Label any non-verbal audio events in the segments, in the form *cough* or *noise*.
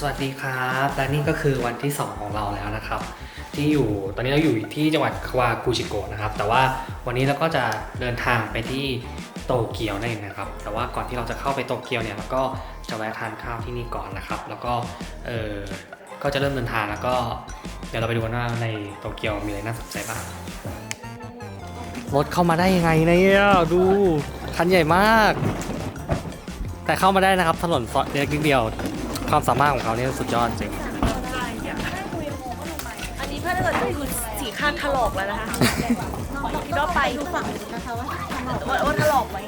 สวัสดีครับและนี่ก็คือวันที่ 2 ของเราแล้วนะครับ ที่อยู่ตอนนี้เราอยู่ที่จังหวัดควากูชิโกะนะครับ แต่ว่าวันนี้เราก็จะเดินทางไปที่โตเกียวนั่นเองนะครับ แต่ว่าก่อนที่เราจะเข้าไปโตเกียวเนี่ยเราก็จะแวะทานข้าวที่นี่ก่อนนะครับ แล้วก็เออก็จะเริ่มเดินทางแล้วก็เดี๋ยวเราไปดูกันว่าในโตเกียวมีอะไรน่าสนใจบ้างรถเข้ามาได้ยังไงเนี่ยดูคันใหญ่มาก แต่เข้ามาได้นะครับถนนซอยเล็กนิดเดียว ความสามารถของเขาเนี่ยสุดยอดจริง อันนี้ถ้าเกิดคือสีข้างถลอกแล้วนะคะคิดว่าไปดูฝั่งนี้นะคะว่าว่าว่าถลอกไหม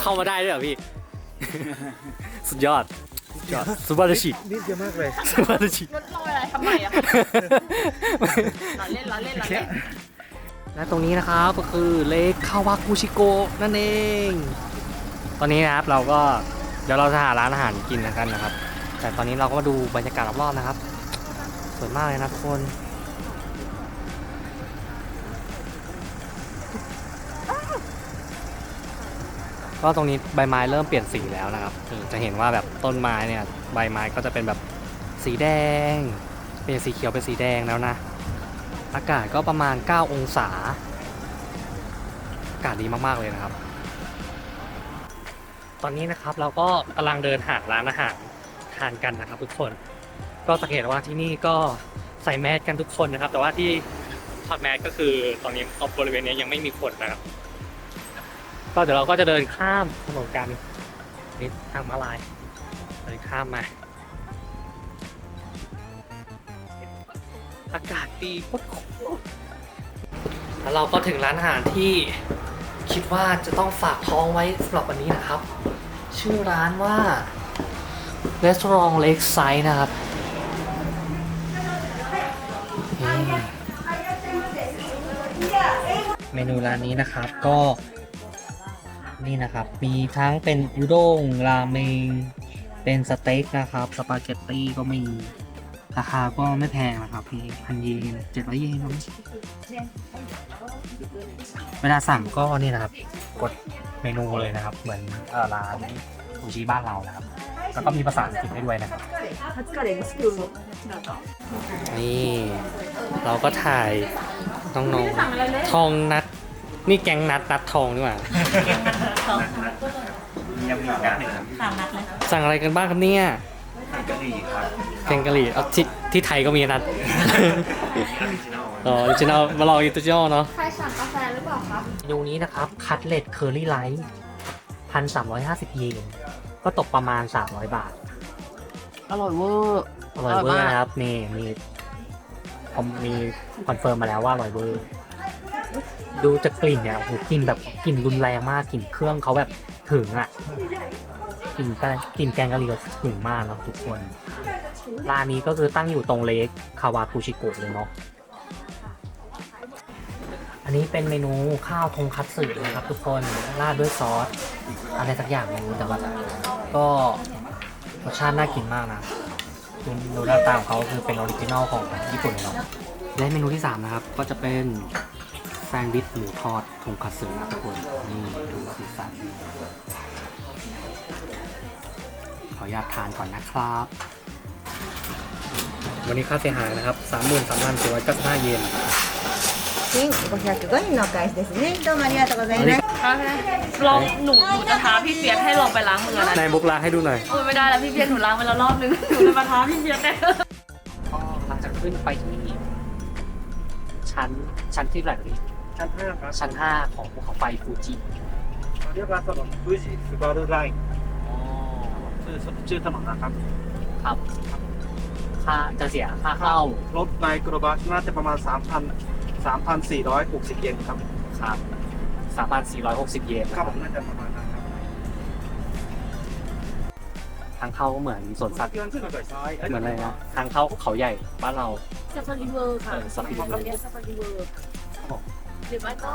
เข้ามาได้ด้วยเหรอพี่ สุดยอด สุดยอดสุบาร์ชินิดเดียวมากเลยสุบาร์ชิรถลอยอะไรทำไมอะล้อเล่นล้อเล่นล้อเล่น และตรงนี้นะครับก็คือเลคคาวากุชิโกะนั่นเอง ตอนนี้นะครับเราก็เดี๋ยวเราจะหาร้านอาหารกินกันนะครับ แต่ตอนนี้เราก็มาดูบรรยากาศรอบๆนะครับ สวยมากเลยนะทุกคนก็ตรงนี้ใบไม้เริ่มเปลี่ยนสีแล้วนะครับ จะเห็นว่าแบบต้นไม้เนี่ยใบไม้ก็จะเป็นแบบสีแดง เปลี่ยนสีเขียวเป็นสีแดงแล้วนะ อากาศก็ประมาณ 9 องศา อากาศดีมาก ๆ เลยนะครับ ตอนนี้นะครับเราก็กำลังเดินหาร้านอาหารทานกันนะครับ ทุกคน ก็สังเกตว่าที่นี่ก็ใส่แมสกันทุกคนนะครับ แต่ว่าที่ถอดแมสก็คือตอนนี้ตรงบริเวณนี้ยังไม่มีคนนะครับ ก็เดี๋ยวเราก็จะเดินข้ามถนนกันนี่ทางมาลายเดินข้ามมา อากาศดีโคตรแล้วเราก็ถึงร้านอาหารที่คิดว่าจะต้องฝากท้องไว้สำหรับวันนี้นะครับ ชื่อร้านว่า Restaurant Lakeside นะครับเมนูร้านนี้นะครับก็นี่นะครับ มีทั้งเป็นอุด้งราเมงเป็นสเต็กนะครับ สปาเกตตี้ก็มี ราคาก็ไม่แพงนะครับพี่พันเยนเจ็ดร้อยเยนเนอะเวลาสั่งก็นี่นะครับ กดเมนูเลยนะครับ เหมือนเอ่อร้านซูชิบ้านเรานะครับ แล้วก็มีภาษาอังกฤษได้ด้วยนะครับ นี่ เราก็ถ่ายน้องๆทองนัด นี่แก๊งนัดนัดทองดีกว่ายังมีอีกนัดหนึ่งครับสามนัดเลยสั่งอะไรกันบ้างครับเนี่ยกะหรี่ครับแกงกะหรี่เอาที่ที่ไทยก็มีนัดออริจินอลอ๋อออริจินัลมาลองออริจินัลเนาะใครสั่งกาแฟหรือเปล่าครับเมนูนี้นะครับคัตเล็ตเคอรี่ไลท์พันสามร้อยห้าสิบเยนก็ตกประมาณสามร้อยบาท อร่อยเวอร์อร่อยเวอร์นะครับนี่มีผมมีคอนเฟิร์มมาแล้วว่าอร่อยเวอร์ดูจากกลิ่นเนี่ยโอ้โหกลิ่นแบบกลิ่นรุนแรงมากกลิ่นเครื่องเขาแบบถึงอะก ลิ่นแกงกลิ่นแกงกะหรี่เขาถึงมากเนาะทุกคนร้านนี้ก็คือตั้งอยู่ตรงเลคคาวาคุชิโกะเลยเนาะอันนี้เป็นเมนูข้าวทงคัตสึนะครับ ทุกคนราดด้วยซอสอะไรสักอย่างไม่รู้แต่ว่าก็รสชาติน่ากินมากนะดูดูหน้าตาของเขาคือเป็นออริจินอลของญี่ปุ่นเลยเนาะและเมนูที่ 3 นะครับ ก็จะเป็นแซนด์วิชหมูทอดทงคัตสึนะทุกคนนี่ดูสีสันขออ นุญาตทานก่อนนะครับ วันนี้ค่าเสียหายนะครับ 33,495 เยน 505円のお返しですね。どうもありがとうございます。 ลองหนูหนูจะท้าพี่เปียกให้ลองไปล้างมือนะ นายบุกล้างให้ดูหน่อย โอ้ยไม่ได้แล้วพี่เปียกหนูล้างไปแล้วรอบนึงหนูจะมาท้าพี่เปียกแน่ ก็หลังจากขึ้นไปที่ชั้นชั้นที่เท่าไหร่ดี ชั้นห้าครับ ชั้น 5 ของภูเขาไฟฟูจิ เรียกว่าถนนฟูจิสบารุไลน์ ชื่อชื่อถนนนะครับครับ ค่าจะเสียค่าเข้ารถไมโครบัสน่าจะประมาณ 3,000 3,460 เยนครับครับ3,460เยนคนะรับคผรับมน่าจะประมาณนั้นครับทางเข้าก็เหมือนสวนสัตว์เพื่อนขึ้นมาซ้ายเหมือนอะไรนะทางเข้าเขาใหญ่บ้านเราซาฟารีเวิร์ค่ะเออ Safari World เรียกซาฟารีเวิร์ครับผมหรือไม่ก็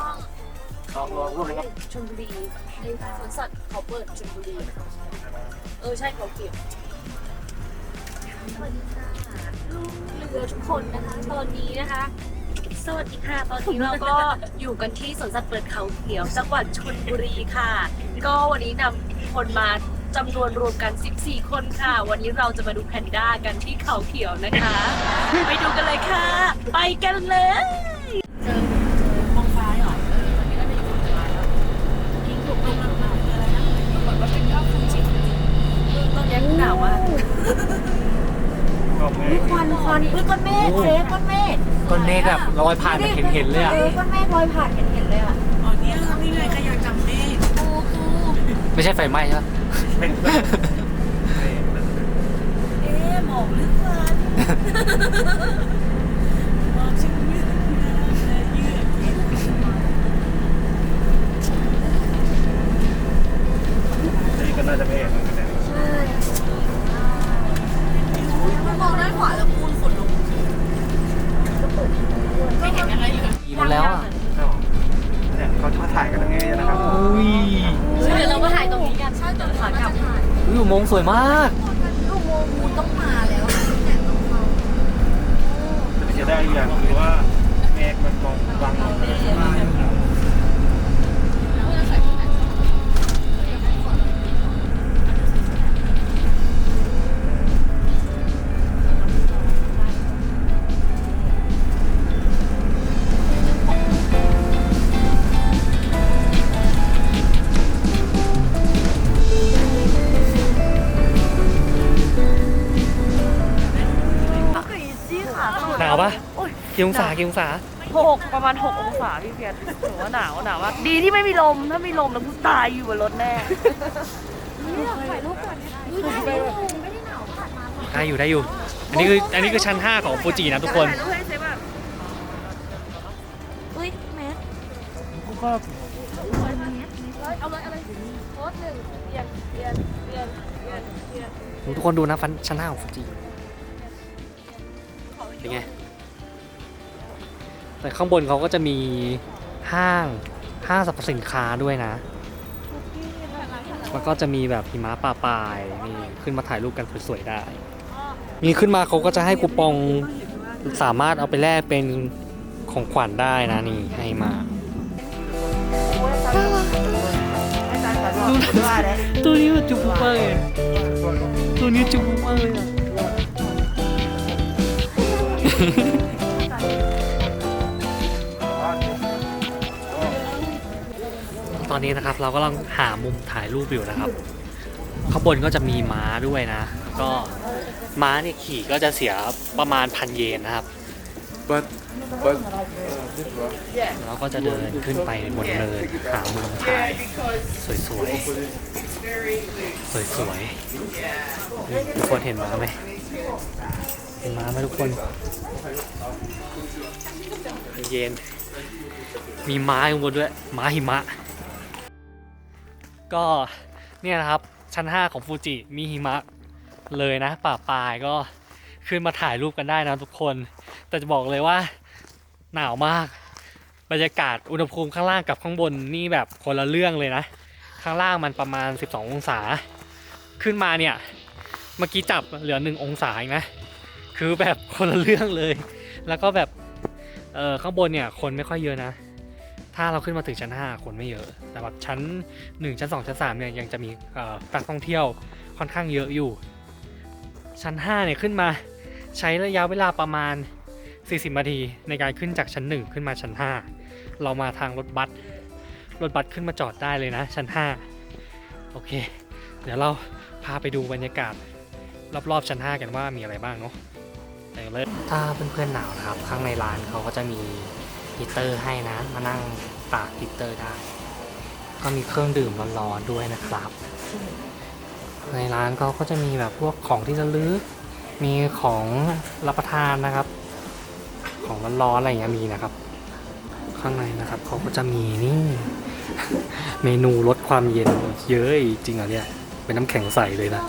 ลองลองด้วยครับชลบุรีในสวนสัตว์เขาเปิดชลบุรี เออใช่เขาเก็บสวัสดีค่ะลูกเรือทุกคนนะคะ ตอนนี้นะคะ สวัสดีค่ะ ตอนนี้เราก็ อยู่กันที่สวนสัตว์เปิดเขาเขียวจังหวัดชลบุรีค่ะ ก็วันนี้นำคนมาจำนวนรวมกัน 14 คนค่ะ วันนี้เราจะมาดูแพนด้ากันที่เขาเขียวนะคะ ไปดูกันเลยค่ะ ไปกันเลย เจอเจอมองฟ้าเหรอเออวันนี้เราไปอยู่มองฟ้าแล้วกิ้งถูกลงมามาคืออะไรนะปรากฏว่าเป็นยอดฟูจิตอนนี้หนาวมาก ก็ไม่ควันควันอุ้ยก้อนเมฆเจ๊ก้อนเมฆก้อนเมฆแบบลอยผ่านแบบเห็นๆเลยอะเออก้อนเมฆลอยผ่านเห็นเห็นๆเลยอะอ๋อเนี่ยนี่ไงขยะจำเมฆโอ้โหไม่ใช่ไฟไหม้ใช่ไหมเป็นแบบเอ๊ะหมอกลึกกว่า งสวยมาก กี่องศากี่องศาหกประมาณหกองศาพี่เพียรถือว่าหนาวหนาวมากดีที่ไม่มีลม ถ้ามีลมแล้วกูตายอยู่บนรถแน่ได้อยู่ได้อยู่ อันนี้คืออันนี้คือชั้น 5 ของฟูจินะทุกคนถ่ายรูปให้เซฟแบบอุ้ยเมฆเอาเลยเอาเลยโพสหนึ่งเปลี่ยนเปลี่ยนเปลี่ยนเปลี่ยนเปลี่ยนดูทุกคนดูนะฟันชั้น5ของฟูจิเป็นไง แต่ข้างบนเขาก็จะมีห้างห้างสรรพสินค้าด้วยนะ แล้วก็จะมีแบบหิมะป่าปลายนี่ขึ้นมาถ่ายรูปกันสวยๆได้ มีขึ้นมาเขาก็จะให้คูปองสามารถเอาไปแลกเป็นของขวัญได้นะนี่ให้มาตัวนี้มันจุ๊บมากเลยตัวนี้จุ๊บมากเลยอะ อนนี้นะครับ เราก็กำลังหามุมถ่ายรูปอยู่นะครับข้างบนก็จะมีม้าด้วยนะ ก็ม้าเนี่ยขี่ก็จะเสียประมาณพันเยนนะครับ But but เราก็จะเดินขึ้นไปบนเนินหามุมถ่ายสวยๆ สวยๆทุกคนเห็นม้าไหมเห็นม้าไหมทุกคนเย็นมีม้าข้างบนด้วยม้าหิมะ ก็เนี่ยนะครับชั้น 5 ของฟูจิมีหิมะเลยนะป่าปลายก็ขึ้นมาถ่ายรูปกันได้นะทุกคน แต่จะบอกเลยว่าหนาวมาก บรรยากาศอุณหภูมิข้างล่างกับข้างบนนี่แบบคนละเรื่องเลยนะ ข้างล่างมันประมาณ 12 องศา ขึ้นมาเนี่ยเมื่อกี้จับเหลือ 1 องศาเองนะคือแบบคนละเรื่องเลย แล้วก็แบบเออข้างบนเนี่ยคนไม่ค่อยเยอะนะ ถ้าเราขึ้นมาถึงชั้น 5 คนไม่เยอะ แต่แบบชั้น 1 ชั้น 2 ชั้น3เนี่ยยังจะมีนักท่องเที่ยวค่อนข้างเยอะอยู่ ชั้น5เนี่ยขึ้นมาใช้ระยะเวลาประมาณ 40 นาทีในการขึ้นจากชั้น 1 ขึ้นมาชั้น 5 เรามาทางรถบัส รถบัสขึ้นมาจอดได้เลยนะ ชั้น 5 โอเค เดี๋ยวเราพาไปดูบรรยากาศรอบๆชั้น 5 กันว่ามีอะไรบ้างเนาะไปกันเลยถ้าเพื่อนๆหนาวนะครับ ข้างในร้านเขาก็จะมี ฮีเตอร์ให้นะ มานั่งตากฮีเตอร์ได้ ก็มีเครื่องดื่มร้อนๆด้วยนะครับ ในร้านเขาก็จะมีแบบพวกของที่ระลึก มีของรับประทานนะครับ ของร้อนๆอะไรอย่างเงี้ยมีนะครับ ข้างในนะครับเขาก็จะมีนี่ เมนูลดความเย็นเยอะจริงเหรอเนี่ย เป็นน้ำแข็งใสเลยนะ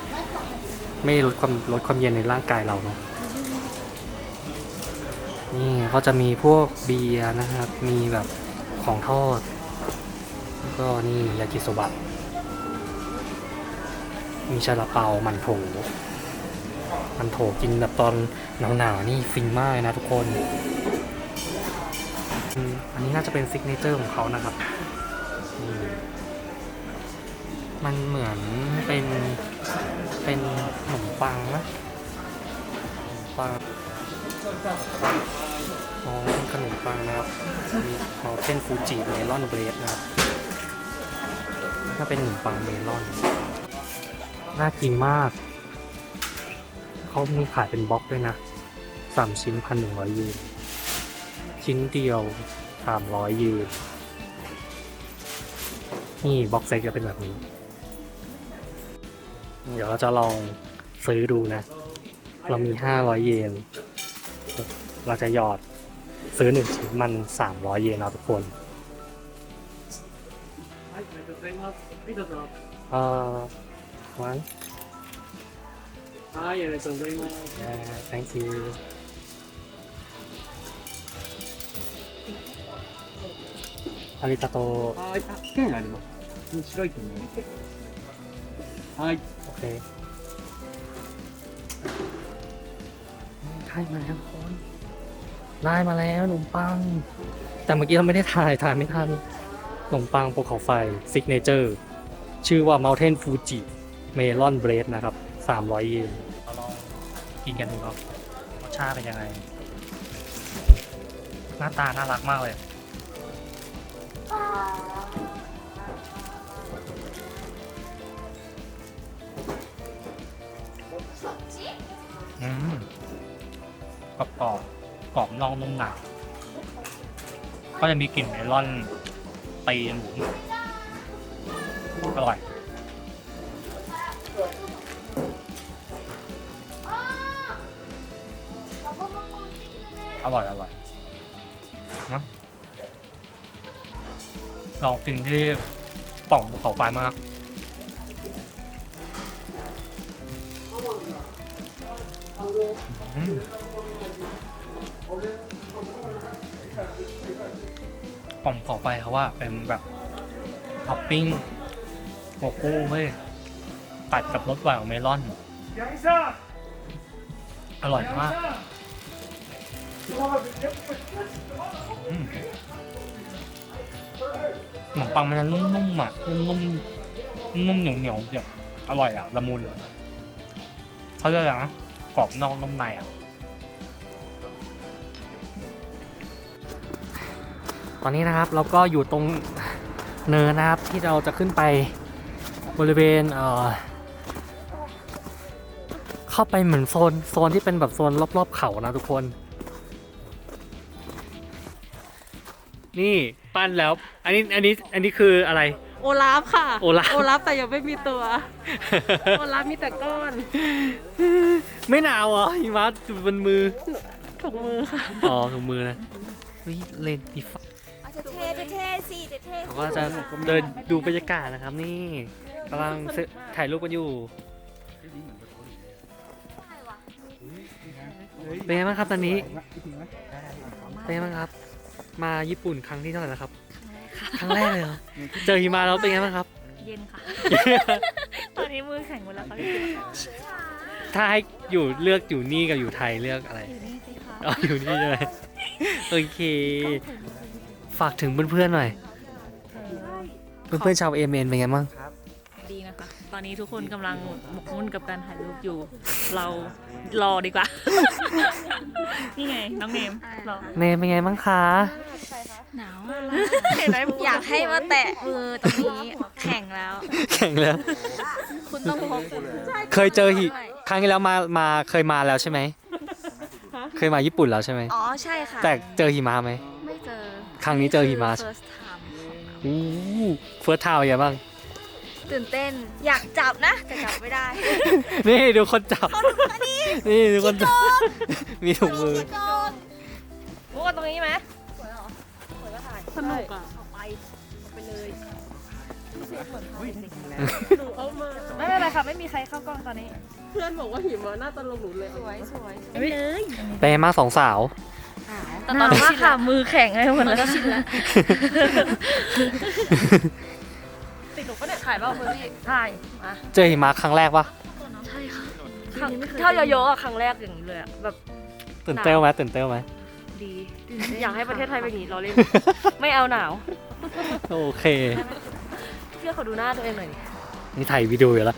ไม่ลดความลดความเย็นในร่างกายเราเนาะ นี่เขาจะมีพวกเบียร์นะครับ มีแบบของทอด แล้วก็นี่ยากิโซบะ มีชาลาเปา มันโถ มันโถกินแบบตอนหนาวๆนี่ฟินมากนะทุกคน อันนี้น่าจะเป็นซิกเนเจอร์ของเขานะครับ มันเหมือนเป็นเป็นขนมปังนะขนมปัง อ๋อเป็นขนมปังนะครับ มีเขาเป็นฟูจิเมลอนเบรดนะครับถ้าเป็นขนมปังเมลอน น่ากินมาก เขามีขายเป็นบล็อกด้วยนะสามชิ้นพันหนึ่งร้อยยูนชิ้นเดียวสามร้อยยูนนี่บล็อกเซ็ตจะเป็นแบบนี้ เดี๋ยวเราจะลองซื้อดูนะ เรามีห้าร้อยเยน เราจะหยอด ซื้อหนึ่งชิ้นมันสามร้อยเยนนะทุกคน はい、ありがとうございます。はい、どうぞ。 เอ่อวัน はい、ありがとうございます。 thank you ありがとうはい、あ、剣あります。白い剣ね。はい。 โอเคได้มาแล้วคน ได้มาแล้วขนมปัง แต่เมื่อกี้เราไม่ได้ถ่ายถ่ายไม่ทันขนมปังภูเขาไฟซิกเนเจอร์ชื่อว่า Mountain Fuji Melon Bread นะครับ 300 เยนเราลองกินกันดูครับรสชาติเป็นยังไง หน้าตาน่ารักมากเลย อืมกรอบกรอบ กรอบนอกนุ่มในก็จะมีกลิ่นเมลอนตีหมูอร่อยอร่อยอร่อยนะลองกินที่ป่องภูเขาไฟมาก ไปเขาว่าเป็นแบบท็อปปิ้งโกโก้เว้ยตัดกับรสหวานของเมลอน อร่อยมากขนมปังมันนุ่มๆอะนุ่มๆนุ่มๆเหนียวๆแบบอร่อยอะละมุนเขาเรียกอะไรนะกรอบนอกนุ่มในอะ อนนี้นะครับเราก็อยู่ตรงเนินนะครับที่เราจะขึ้นไปบริเวณเอ่อเข้าไปเหมือนโซนโซนที่เป็นแบบโซนรอบๆเขานะทุกคน นี่ปั้นแล้ว อันนี้อันนี้อันนี้คืออะไร โอลาฟค่ะ โอลาฟ โอลาฟแต่ยังไม่มีตัว โอลาฟมีแต่ก้อน ไม่หนาวเหรอหิมะอยู่บนมือถุงมือค่ะ อ๋อถุงมือนะเฮ้ยเลนดีฟ้าเอา จะเท่จะเท่สิจะเท่เขาก็จะเดินดูบรรยากาศนะครับ นี่กำลังซื้อถ่ายรูปกันอยู่เป็นไงบ้างครับตอนนี้เป็นไงบ้างครับ มาญี่ปุ่นครั้งที่เท่าไหร่แล้วครับ ครั้งแรกเลยเหรอเจอหิมะแล้วเป็นไงบ้างครับ เย็นค่ะ ตอนนี้มือแข็งหมดแล้วค่ะพี่ถ้าให้อยู่เลือกอยู่นี่กับอยู่ไทยเลือกอะไร อยู่นี่สิคะอ๋ออยู่นี่ใช่ไหมโอเค ฝากถึงเพื่อนๆหน่อย เพื่อนๆชาวเอเมนเป็นไงบ้าง ดีนะคะ ตอนนี้ทุกคนกำลังหมกมุ่นกับการถ่ายรูปอยู่ เรารอดีกว่า นี่ไง น้องเนมรอเนมเป็นไงบ้างคะ หนาวเห็นไหมอยากให้มาแตะมือตรงนี้แข็งแล้ว แข่งแล้ว คุณต้องพกเคยเจอหิครั้งที่แล้วมามาเคยมาแล้วใช่ไหม เคยมาญี่ปุ่นแล้วใช่ไหม อ๋อใช่ค่ะ แต่เจอหิมะไหมไม่เจอ ครั้งนี้เจอหิมะคือ first time อู้เฟิร์สทาวยังไงบ้าง ตื่นเต้นอยากจับนะแต่จับไม่ได้ นี่ดูคนจับ นี่ดูคนจับ มีถุงมือพูดตรงนี้ไหมสนุกอะหนูเอามาไม่เป็นไรค่ะไม่มีใครเข้ากล้องตอนนี้ เพื่อนบอกว่าหิมะหน้าตลกหนูเลยสวยสวยเลยเป็นไงบ้างสองสาว แต่ตอนนี้ค่ะมือแข็งไงหมดแล้วชินแล้วติดหนูก็เนี่ยถ่ายบ้างเพื่อนพี่ถ่ายมาเจอหิมะครั้งแรกปะใช่ค่ะครั้งเท่าเยอะๆอะครั้งแรกอย่างนี้เลยอะแบบตื่นเต้นไหมตื่นเต้นไหมดี อยากให้ประเทศไทยเป็นอย่างนี้เราเล่น ไม่เอาหนาว โอเค เพื่อขอดูหน้าตัวเองหน่อยดิ นี่ถ่ายวิดีโออยู่แล้ว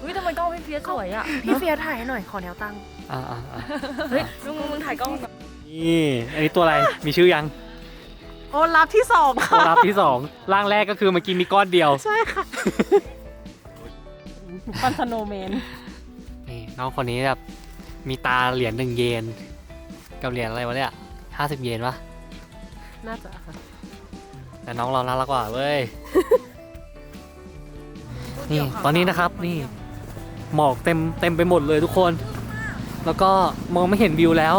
อุ้ยทำไมกล้องพี่เฟียสสวยอะพี่เฟียสถ่ายให้หน่อยขอแนวตั้งอ่าอ่าอ่าเฮ้ยมึงมึงถ่ายกล้องก่อนนี่อันนี้ตัวอะไรมีชื่อยังโอ้รับที่สองตัค่ะวรับที่สองร่างแรกก็คือเมื่อกี้มีก้อนเดียวใช่ค่ะปันธโนเมนนี่น้องคนนี้แบบมีตาเหรียญหนึ่งเยนกับเหรียญอะไรวะเนี่ยห้าสิบเยนปะน่าจะค่ะแต่น้องเราน่ารักกว่าเว้ย นี่ตอนนี้นะครับนี่หมอกเต็มเต็มไปหมดเลยทุกคน แล้วก็มองไม่เห็นวิวแล้ว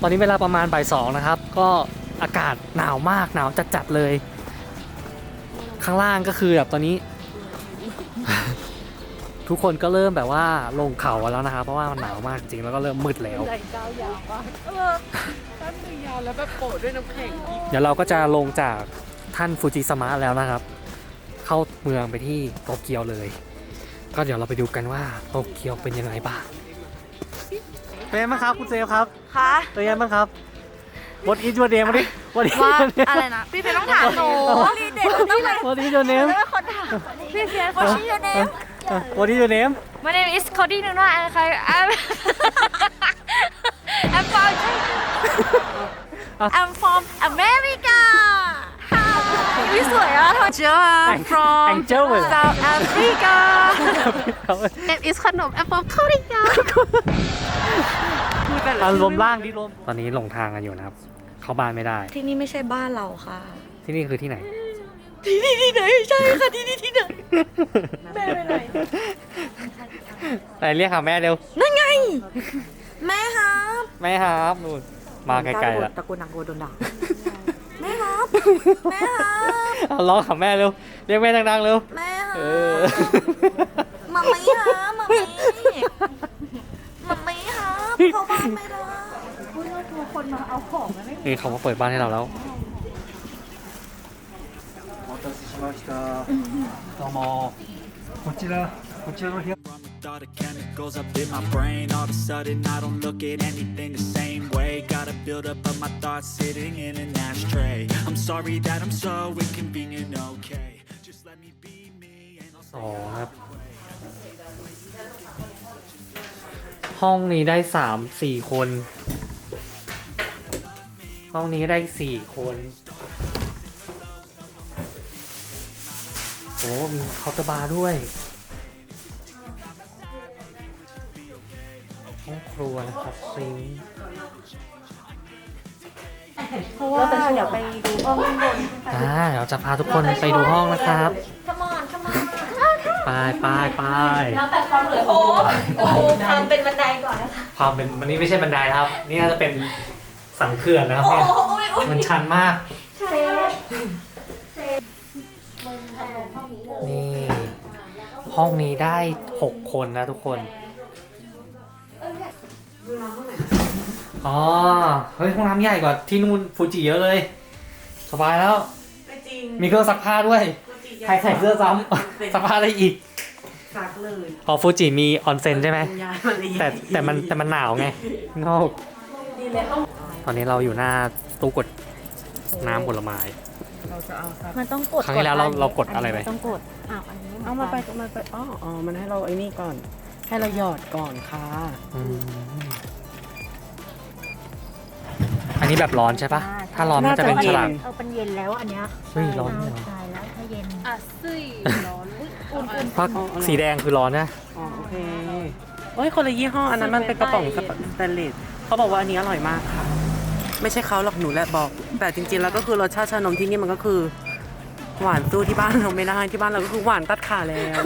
ตอนนี้เวลาประมาณบ่ายสองนะครับ ก็อากาศหนาวมากหนาวจัดๆเลย ข้างล่างก็คือแบบตอนนี้ ทุกคนก็เริ่มแบบว่าลงเขากันแล้วนะครับ เพราะว่ามันหนาวมากจริงแล้วก็เริ่มมืดแล้วใหญ่ก้าวยาวมากเออก้าวยาวแล้วแบบโปะด้วยน้ำแข็ง เดี๋ยวเราก็จะลงจากท่านฟูจิสมะแล้วนะครับ เข้าเมืองไปที่โตเกียวเลย ก็เดี๋ยวเราไปดูกันว่าโตเกียวเป็นยังไงบ้างเป็นยังไงบ้างครับคุณเซลครับคะเป็นยังไงบ้างครับ What is your name วันนี้วันนี้ว่าอะไรนะพี่เฟียสต้องถามหนูรีเด็ดต้องไป What is your name เป็นคนถามพี่เฟียส What's your name What is your name My name is Cody หนึ่งนะใคร I'm I'm from I'm from America วิสวยอะเจอ from Angel เลย South Africa Name is ขนม I'm from Korea อารมณ์ร่างที่ลมตอนนี้หลงทางกันอยู่นะครับ เข้าบ้านไม่ได้ ที่นี่ไม่ใช่บ้านเราค่ะ ที่นี่คือที่ไหน ที่นี่ที่ไหนใช่ค่ะที่นี่ที่ไหน แม่ไปไหนแต่เรียกหาแม่เร็ว นั่นไง แม่ครับ แม่ครับนู่นมาไกลๆแล้วตะโกนดังโกนโดนด่า แม่ครับ แม่ครับ เอาร้องหาแม่เร็ว เรียกแม่ดังๆเร็ว แม่ค เอ รับ อ มามี่ครับมามี่มามี่ครับเข้าบ้านไม่ได้ นี่เขามาเปิดบ้านให้เราแล้ว お待たせしましたどうもこちらこちらの部屋 Run With all the chemicals up in my brain All of a sudden I don't look at anything the same way Gotta build up of my thoughts sitting in an ashtray I'm sorry that I'm so inconvenient, okay Just let me be me and I'll สองครับ ห้องนี้ได้สามสี่คน ห้องนี้ได้สี่คนโอ้มีเคาน์เตอร์บาร์ด้วย ห้องครัวนะครับซิงค์เพราะว่าเดี๋ยวไปดูห้องข้างบนอ่าเดี๋ยวจะพาทุกคนไปดูห้องนะครับ Come on come on ไปไปไปแล้วแต่ความเหลือของโอ้โหทำเป็นบันไดก่อนนะคะความเป็นมันนี้ไม่ใช่บันไดนะครับ นี่น่าจะเป็นสันเขื่อนนะครับเนี่ยมันชันมากนี่ ห้องนี้ได้ 6 คนนะทุกคน อ๋อ เฮ้ยห้องน้ำใหญ่กว่าที่นู่นฟูจิเยอะเลย สบายแล้วมีเครื่องซักผ้าด้วยใครใส่เสื้อซ้ำ ซักผ้าได้อีก ซักเลยอ๋อฟูจิมีออนเซ็นใช่ไหม ย้ายมาเลยแต่แต่มันแต่มันหนาวไงนอกตอนนี้เราอยู่หน้าตู้กดน้ำผลไม้ เราจะเอาซักมันต้องกดครั้งที่แล้วเราเรากดอะไรไป ต้องกดอ้าวอันนี้เอามาไปมาไปอ๋ออ๋อมันให้เราไอ้นี่ก่อน ให้เราหยอดก่อนค่ะ อืมอั นนี้แบบร้อนใช่ปะถ้าร้อนมันจะเป็นฉลากเอาเป็นเย็นแล้วอันเนี้ยเฮ้ยร้อนเหรอใช่แล้วถ้าเย็นอะซุยร้อนเพราะสีแดงคือร้อนนะอ๋อโอเคโอ้ยคนละยี่ห้ออันนั้นมันเป็นกระป๋องสแตนเลสเขาบอกว่าอันนี้อร่อยมากค่ะ ไม่ใช่เขาหรอกหนูแหละบอก แต่จริงๆแล้วก็คือรสชาติชานมที่นี่มันก็คือ หวานสู้ที่บ้านเราไม่ได้ที่บ้านเราก็คือหวานตัดขาแล้ว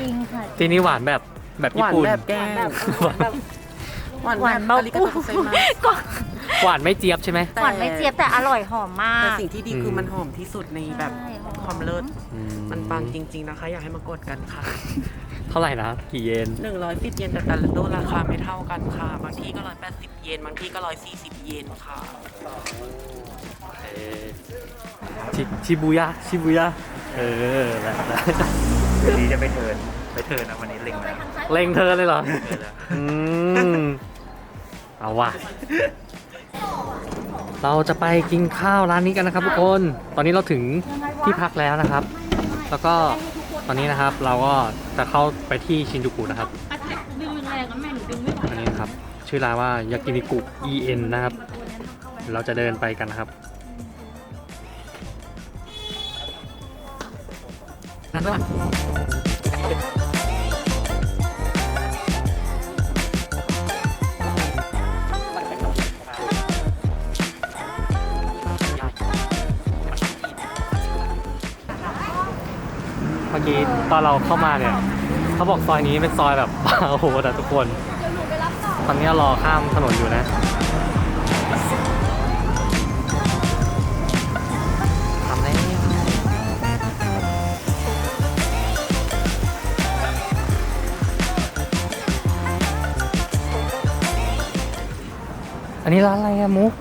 จริงค่ะทีนี้หวานแบบแบบหญี่วานปุ่นแบบแกล้งแบบแบบ หวานหวานแบบเบาอาริกาโตไซมัสก็หวานไม่เจี๊ยบใช่ไหมหวานไม่เจี๊ยบแต่อร่อยหอมมาแต่กสิ่งที่ดีคือมันหอมที่สุดในแบบใช่หอมความเลิศอืมันปังจริง ๆนะคะ อยากให้มากดกันค่ะ เท่าไหร่นะกี่เยน110 เยนแต่แต่ละตู้ราคาไม่เท่ากันค่ะ บางที่ก็ 180 เยนบางที่ก็ 140 เยนค่ะชิชิบูยะชิบูยะเออแล้วแล้ววันนี้จะไปเทิร์นไปเทิร์นนะวันนี้เล็งแล้วเล็งเธอเลยเหรออืมไป เอาว่ะ เราจะไปกินข้าวร้านนี้กันนะครับทุกคน ตอนนี้เราถึงที่พักแล้วนะครับ แล้วก็ตอนนี้นะครับเราก็จะเข้าไปที่ชินจูกุนะครับอันนี้นะครับ ชื่อร้านว่ายากินิกุ EN นะครับ เราจะเดินไปกันนะครับนั่นว่ะ ตอนเราเข้ามาเนี่ยเขาบอกซอยนี้เป็นซอยแบบโอ้โหแต่ทุกคน ตอนนี้รอข้ามถนนอยู่นะทำแล้วอันนี้ร้านอะไรอะมุก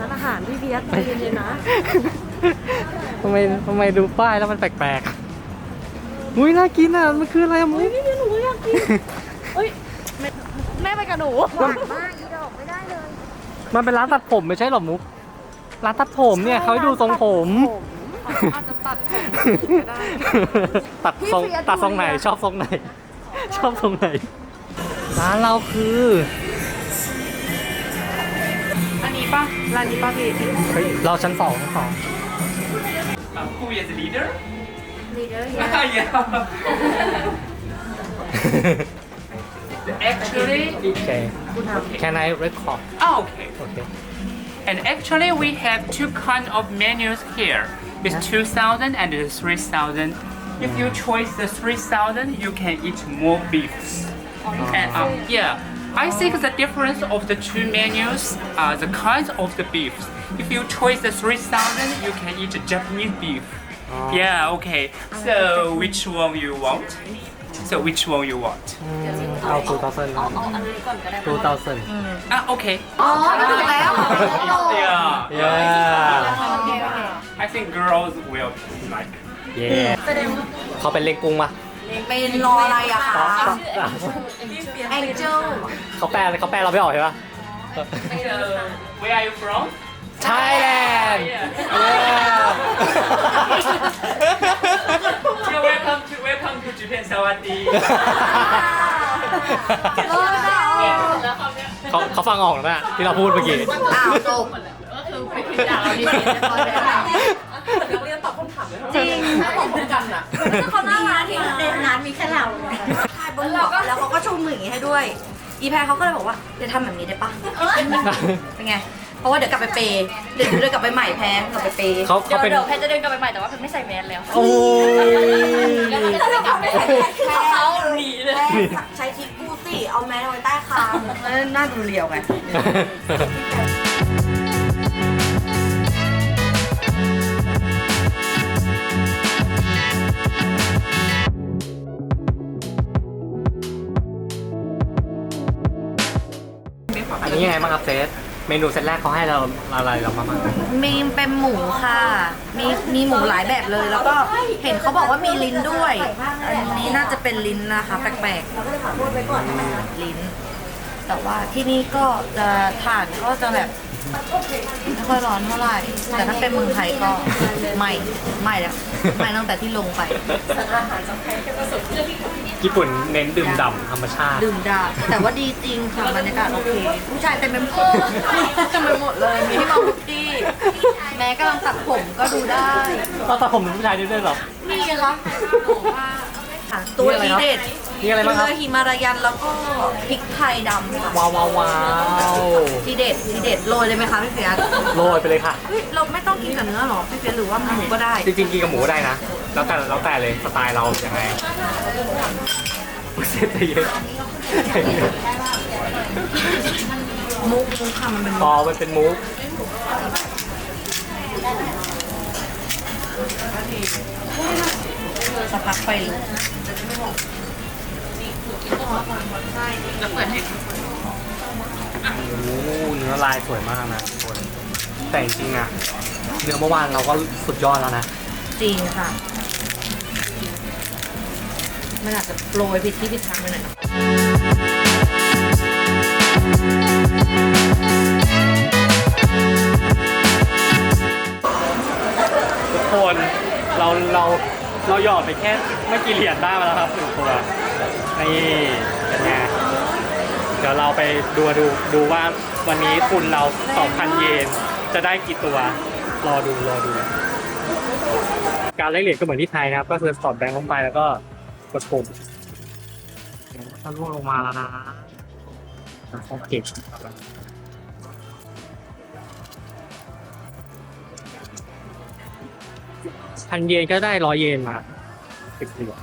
ร้านอาหารพี่เบียร์ใจเย็นๆนะ ทำไมทำไมดูป้ายแล้วมันแปลกๆ อุ้ยน่ากินอะ มันคืออะไรอะมุกพี่เบียร์หนูอยากกินเอ้ยแม่แม่ไปกับหนูหวานมากอีดอกไม่ได้เลยมันเป็นร้านตัดผมไม่ใช่หรอมุก ร้านตัดผมเนี่ยเขาให้ดูทรงผม อาจจะตัดผมก็ได้ ตัดทรงพี่เฟียสตัดทรงไหน ดูเนี่ยชอบทรงไหน ชอบทรงไหน ร้านเราคืออันนี้ปะร้านนี้ปะพี่ เฮ้ยเราชั้นสองชั้นสอง who is leader? *laughs* *laughs* actually, okay. Can I record? Oh, okay. Okay. And actually, we have two kind of menus here. It's yeah. 2,000 and 3,000. If you mm. choose the 3,000, you can eat more beefs. Oh, okay. Um, uh, yeah, I think the difference of the two menus are the kinds of the beefs. If you choose the 3,000, you can eat Japanese beef. Yeah, okay. So which one you want? So which one you want? เอา2000 2000 Ah, okay. อ๋อถูกแล้ว Yeah. yeah I think girls will like. yeah เขาเป็นเล็งกรุงมาเป็นรออะไรอะคะแองเจิลเขาแปลเขาแปลเราไม่ออกใช่ปะ So, where are you from? Thailand Yeah, welcome to welcome to Japan. Sawadee. เออค่ะเออเขาเขาฟังออกแล้วนะที่เราพูดเมื่อกี้ อ้าวจบจริงถ้าบอกพร้อมกันอะเขาน่ารักที่ในร้านมีแค่เราใช่บนหัวแล้วเขาก็ชูมืออย่างนี้ให้ด้วย อีแพรเขาก็เลยบอกว่าเดี๋ยวทำแบบนี้ได้ปะเป็นไงเพ ราะว่าเดี๋ยวกลับไปเปย์เดี๋ยวเดินกลับไปใหม่แพรกลับไปเปย์เขาเขาเป็น เดี๋ยวแพทจะเดินกลับไปใหม่แต่ว่าแพทไม่ใส่แมสแล้วโอ้ยก็เลยกลับไปเขาหนีเลยใช้ทิกกูสิเอาแมสไว้ใต้คางน่าดูเรียวไง อันนี้ยังไงบ้างครับเซต เมนูเซตแรกเขาให้เราอะไรเรามาบ้าง มีเป็นหมูค่ะ มีมีหมูหลายแบบเลย แล้วก็เห็นเขาบอกว่ามีลิ้นด้วย อันนี้น่าจะเป็นลิ้นนะคะ แปลกๆลิ้น แต่ว่าที่นี่ก็จะถ่านก็จะแบบไม่ค่อยร้อนเท่าไหร่ แต่ถ้าเป็นเมืองไทยก็ไม่ไม่แล้วไม่ตั้งแต่ที่ลงไป ญี่ปุ่นเน้นดื่มด่ำธรรมชาติ ดื่มด่าแต่ว่าดีจริงค่ะบรรยากาศโอเค ผู้ชายเต็มไปหมดเต็มไปหมดเลยมีที่มาบุกกี้แม้กำลังตัดผมก็ดูได้ก็ตัดผมเป็นผู้ชายได้ด้วยเหรอ นี่ไงคะค่ะตัวทีเด็ดนี่อะไรบ้างครับ เกลือหิมารายันแล้วก็พริกไทยดำค่ะว้าวว้าวว้าวทีเด็ดทีเด็ดโรยเลยไหมคะพี่เฟียสโรยไปเลยค่ะ เฮ้ยเราไม่ต้องกินกับเนื้อหรอพี่เฟียสหรือว่าหมูก็ได้ จริงๆกินกับหมูก็ได้นะ แล้วแต่แล้วแต่เลยสไตล์เราอย่างไรเซตเยอะมุกมุกค่ะมันเป็นพอมันเป็นมุกสักพักไปเลยโอ้โหเนื้อลายสวยมากนะทุกคนแต่จริงๆอะเนื้อเมื่อวานเราก็สุดยอดแล้วนะ จริงค่ะ มันอาจจะโปรยผิดที่ผิดทางไปหน่อยทุกคนเราเราเราหยอดไปแค่ไม่กี่เหรียญได้มาแล้วครับหนึ่งตัวนี่เป็นไงเดี๋ยวเราไปดูดูดูว่าวันนี้ทุนเรา 2,000 เยน จะได้กี่ตัว รอดูรอดู การเล่นเหรียญก็เหมือนที่ไทยนะครับ ก็คือสอดแบงค์ลงไปแล้วก็ กดปุ่มถ้าล่วงลงมาแล้วนะต้องเก็บพันเยนก็ได้ร้อยเยนมาสิบเหรียญ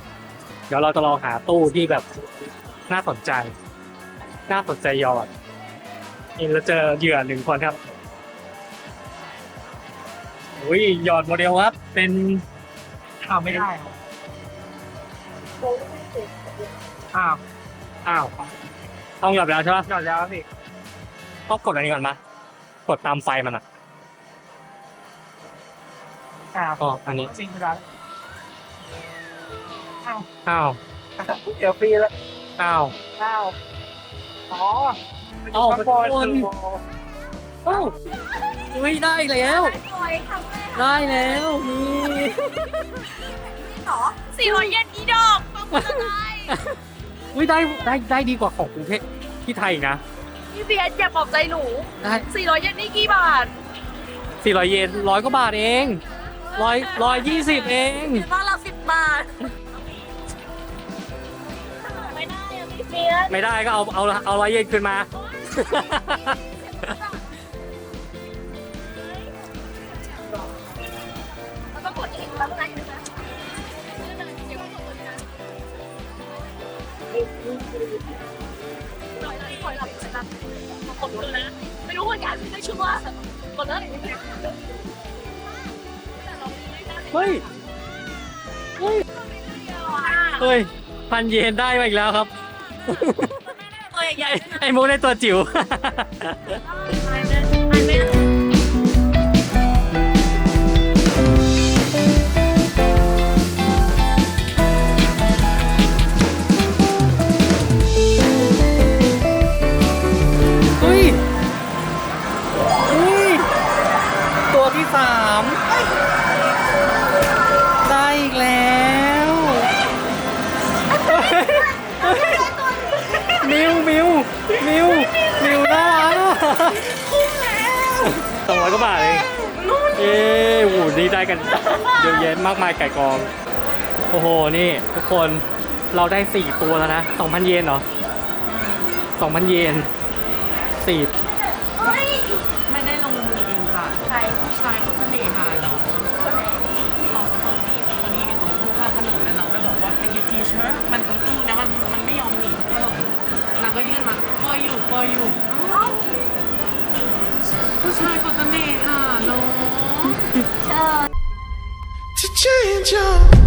เดี๋ยวเราจะลองหาตู้ที่แบบน่าสนใจ น่าสนใจหยอดนี่เราเจอเหยื่อหนึ่งคนครับอุ้ยหยอดโมเดลครับ เป็นอ้าวไม่ได้ครับ อ้าวอ้าวต้องหยอดไปแล้วใช่ปะหยอดแล้วพี่ต้องกดอันนี้ก่อนปะกดตามไฟมันอะอ้าวอ๋ออันนี้จริงครับอ้าวเดี๋ยวฟรีแล้วอ้าวอ้าวอ๋ออ้าวข้างบนข้างบนอ้าวอุ้ยได้แล้ว ได้แล้วนี่ สี่ร้อยเยนนี้ดอกขอบคุณอะไรอุ้ยได้ได้ได้ดีกว่าของกรุงเทพที่ไทยอีกนะพี่เบียร์อย่าปลอบใจหนูได้สี่ร้อยเยนนี่กี่บาท400เยนร้อยกว่าบาทเองร้อยร้อยยี่สิบเองบ้านเราสิบบาทไม่ได้อะพี่เบียร์ไม่ได้ก็เอาเอาเอาร้อยเยนคืนมา ถอยหลังถอยหลังถอยหลังกดเลยนะ ไม่รู้คนอยากไม่ชัวร์กดเลยเฮ้ย เฮ้ย เฮ้ย พันเยนได้มาอีกแล้วครับ ตัวใหญ่ไอ้มุกในตัวจิ๋ว สได้อีกแล้ว มิวมิวมิวมิวน่ารักคุ้มแล้วสองร้อยกว่บาทเองนู้นเย้โหดีใจกันเยอะแยะมากมายไก่กอง โอ้โห นี่ ทุกคนเราได้ 4 ตัวแล้วนะ 2,000 เยนเหรอ 2,000 เยน4 for you for you อ้าวผู้ชายเขาเสน่หาเนาะ to change your